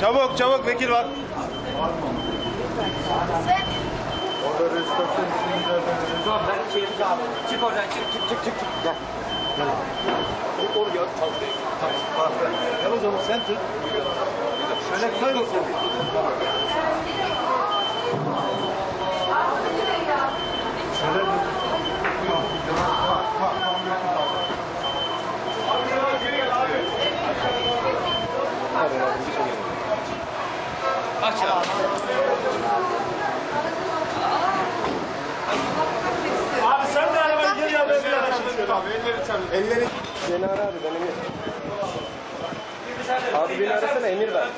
Çabuk çabuk vekil var. Orada restorasyon işini zaten Tamam ben şey yapacağım. Çık oradan çık çık çık çık. çık. Gel. Gel. Onu gör. Gel o zaman sen tut. Şöyle koy bakalım. Aç ya. Abi sen de arabayı geri al. ben bir araçla şöyle. elleri çabuk. Elleri Beni ara abi ben Emir. Abi beni arasana Emir ben.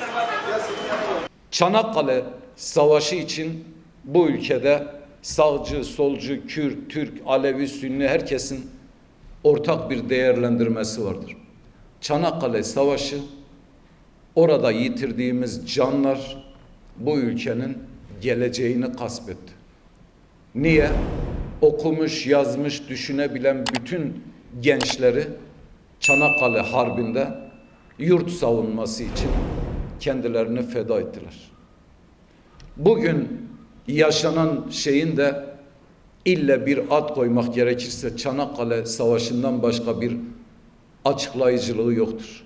Çanakkale Savaşı için bu ülkede sağcı, solcu, Kürt, Türk, Alevi, Sünni herkesin ortak bir değerlendirmesi vardır. Çanakkale Savaşı orada yitirdiğimiz canlar bu ülkenin geleceğini kasbetti. Niye? Okumuş, yazmış, düşünebilen bütün gençleri Çanakkale Harbi'nde yurt savunması için kendilerini feda ettiler. Bugün yaşanan şeyin de ille bir ad koymak gerekirse Çanakkale Savaşı'ndan başka bir açıklayıcılığı yoktur.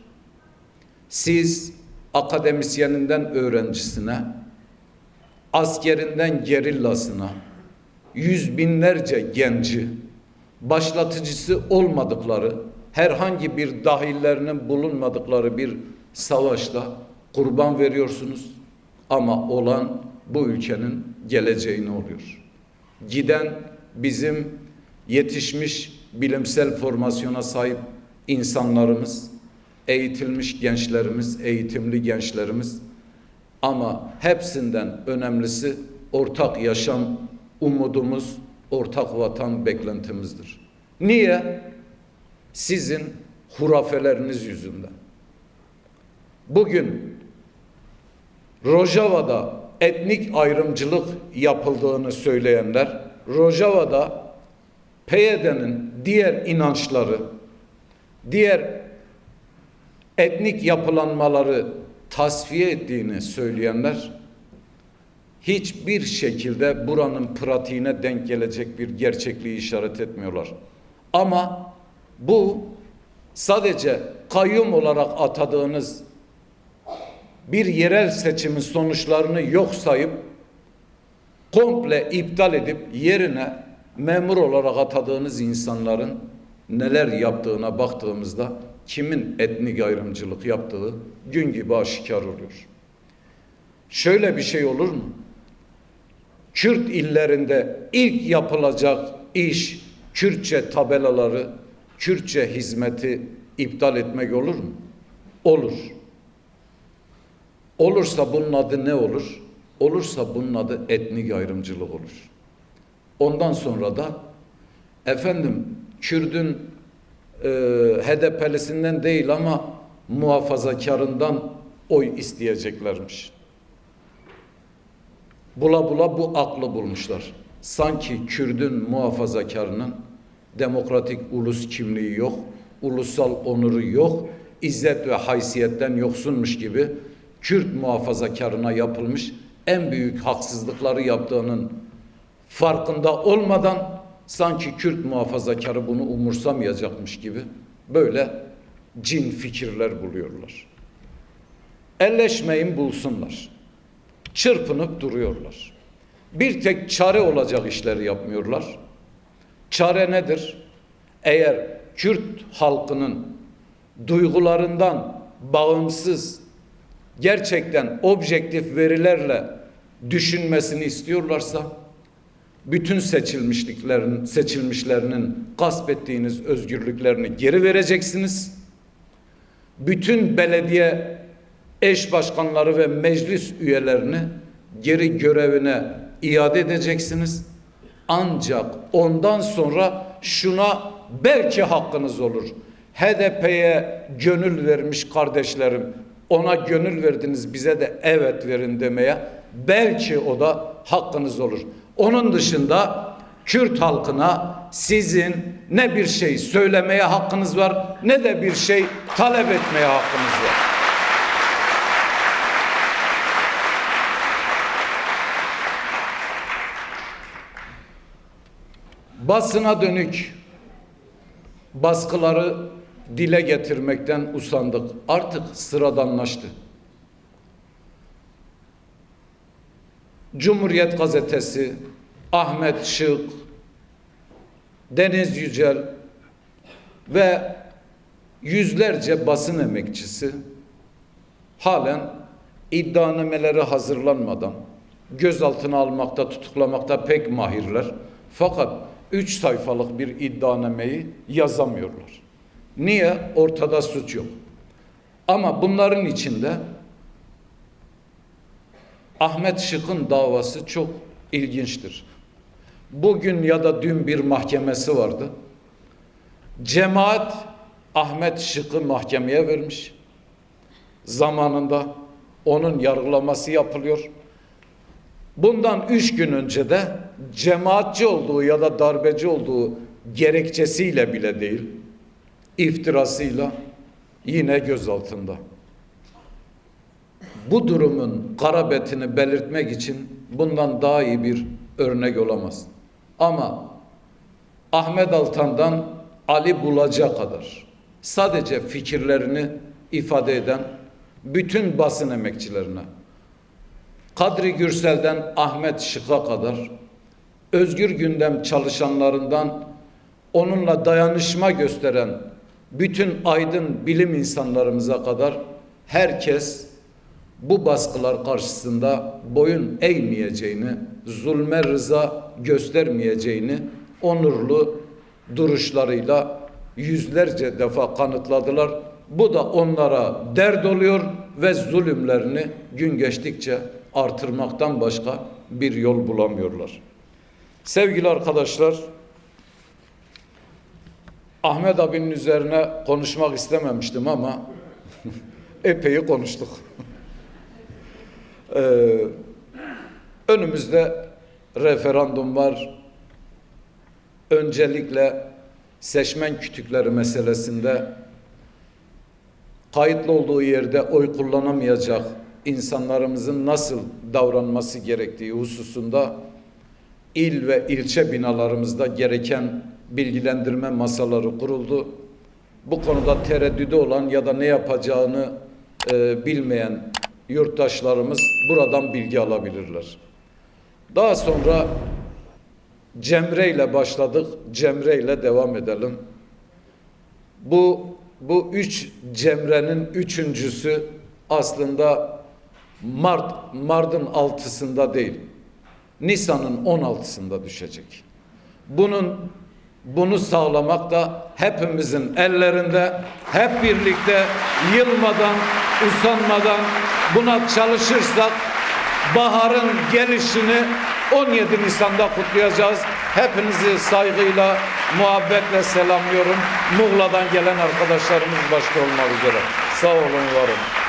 Siz akademisyeninden öğrencisine, askerinden gerillasına, yüz binlerce genci, başlatıcısı olmadıkları, herhangi bir dahillerinin bulunmadıkları bir savaşta kurban veriyorsunuz. Ama olan bu ülkenin geleceğini oluyor. Giden bizim yetişmiş bilimsel formasyona sahip insanlarımız, eğitilmiş gençlerimiz, eğitimli gençlerimiz ama hepsinden önemlisi ortak yaşam umudumuz, ortak vatan beklentimizdir. Niye? Sizin hurafeleriniz yüzünden. Bugün Rojava'da etnik ayrımcılık yapıldığını söyleyenler, Rojava'da PYD'nin diğer inançları, diğer etnik yapılanmaları tasfiye ettiğini söyleyenler hiçbir şekilde buranın pratiğine denk gelecek bir gerçekliği işaret etmiyorlar. Ama bu sadece kayyum olarak atadığınız bir yerel seçimin sonuçlarını yok sayıp komple iptal edip yerine memur olarak atadığınız insanların neler yaptığına baktığımızda kimin etnik ayrımcılık yaptığı gün gibi aşikar oluyor. Şöyle bir şey olur mu? Kürt illerinde ilk yapılacak iş Kürtçe tabelaları, Kürtçe hizmeti iptal etmek olur mu? Olur. Olursa bunun adı ne olur? Olursa bunun adı etnik ayrımcılık olur. Ondan sonra da efendim Kürdün e, HDP'lisinden değil ama muhafazakarından oy isteyeceklermiş. Bula bula bu aklı bulmuşlar. Sanki Kürdün muhafazakarının demokratik ulus kimliği yok, ulusal onuru yok, izzet ve haysiyetten yoksunmuş gibi Kürt muhafazakarına yapılmış en büyük haksızlıkları yaptığının farkında olmadan sanki Kürt muhafazakarı bunu umursamayacakmış gibi böyle cin fikirler buluyorlar. Elleşmeyin bulsunlar. Çırpınıp duruyorlar. Bir tek çare olacak işleri yapmıyorlar. Çare nedir? Eğer Kürt halkının duygularından bağımsız gerçekten objektif verilerle düşünmesini istiyorlarsa bütün seçilmişliklerin seçilmişlerinin gasp ettiğiniz özgürlüklerini geri vereceksiniz. Bütün belediye eş başkanları ve meclis üyelerini geri görevine iade edeceksiniz. Ancak ondan sonra şuna belki hakkınız olur. HDP'ye gönül vermiş kardeşlerim, ona gönül verdiniz bize de evet verin demeye belki o da hakkınız olur. Onun dışında Kürt halkına sizin ne bir şey söylemeye hakkınız var ne de bir şey talep etmeye hakkınız var. Basına dönük baskıları dile getirmekten usandık. Artık sıradanlaştı. Cumhuriyet Gazetesi, Ahmet Şık, Deniz Yücel ve yüzlerce basın emekçisi halen iddianameleri hazırlanmadan gözaltına almakta, tutuklamakta pek mahirler. Fakat üç sayfalık bir iddianameyi yazamıyorlar. Niye? Ortada suç yok. Ama bunların içinde Ahmet Şık'ın davası çok ilginçtir. Bugün ya da dün bir mahkemesi vardı. Cemaat Ahmet Şık'ı mahkemeye vermiş. Zamanında onun yargılaması yapılıyor. Bundan üç gün önce de cemaatçi olduğu ya da darbeci olduğu gerekçesiyle bile değil, iftirasıyla yine gözaltında. Bu durumun garabetini belirtmek için bundan daha iyi bir örnek olamaz. Ama Ahmet Altan'dan Ali Bulac'a kadar sadece fikirlerini ifade eden bütün basın emekçilerine, Kadri Gürsel'den Ahmet Şık'a kadar, özgür gündem çalışanlarından onunla dayanışma gösteren bütün aydın bilim insanlarımıza kadar herkes bu baskılar karşısında boyun eğmeyeceğini, zulme rıza göstermeyeceğini onurlu duruşlarıyla yüzlerce defa kanıtladılar. Bu da onlara dert oluyor ve zulümlerini gün geçtikçe artırmaktan başka bir yol bulamıyorlar. Sevgili arkadaşlar, Ahmet abinin üzerine konuşmak istememiştim ama epey konuştuk. Ee, önümüzde referandum var. Öncelikle seçmen kütükleri meselesinde kayıtlı olduğu yerde oy kullanamayacak insanlarımızın nasıl davranması gerektiği hususunda il ve ilçe binalarımızda gereken bilgilendirme masaları kuruldu. Bu konuda tereddüdü olan ya da ne yapacağını e, bilmeyen yurttaşlarımız buradan bilgi alabilirler. Daha sonra Cemre ile başladık, Cemre ile devam edelim. Bu bu üç Cemre'nin üçüncüsü aslında Mart Mart'ın altısında değil, Nisan'ın 16'sında düşecek. Bunun bunu sağlamak da hepimizin ellerinde hep birlikte yılmadan, usanmadan buna çalışırsak baharın gelişini 17 Nisan'da kutlayacağız. Hepinizi saygıyla, muhabbetle selamlıyorum. Muğla'dan gelen arkadaşlarımız başta olmak üzere. Sağ olun, var olun.